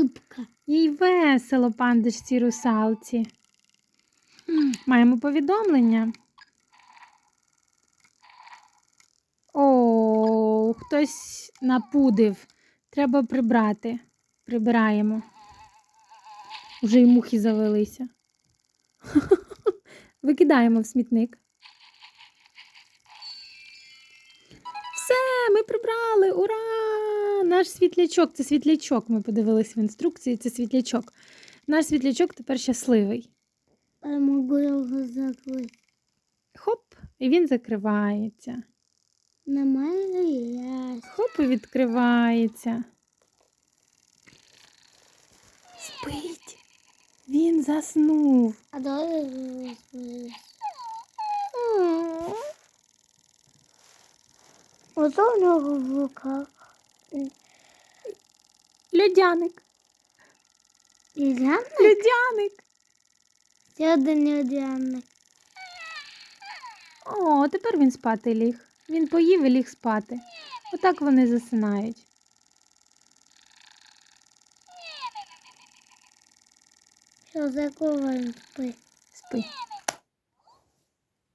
Рибка. Їй весело, пандочці русалці. Маємо повідомлення. О, хтось напудив. Треба прибрати. Прибираємо. Уже й мухи завелися. Викидаємо в смітник. Все, ми прибрали. Ура! Наш світлячок. Це світлячок. Ми подивилися в інструкції. Це світлячок. Наш світлячок тепер щасливий. Я можу його закрити. Хоп, і він закривається. Немає. Хоп, і відкривається. Спить. Він заснув. А давай. Ото у нього в руках. Льодяник. Ілляник? Льодяник. Ще один ілляник. О, тепер він спати ліг. Він поїв і ліг спати. Отак вони засинають. Що за кого він спить? Спи.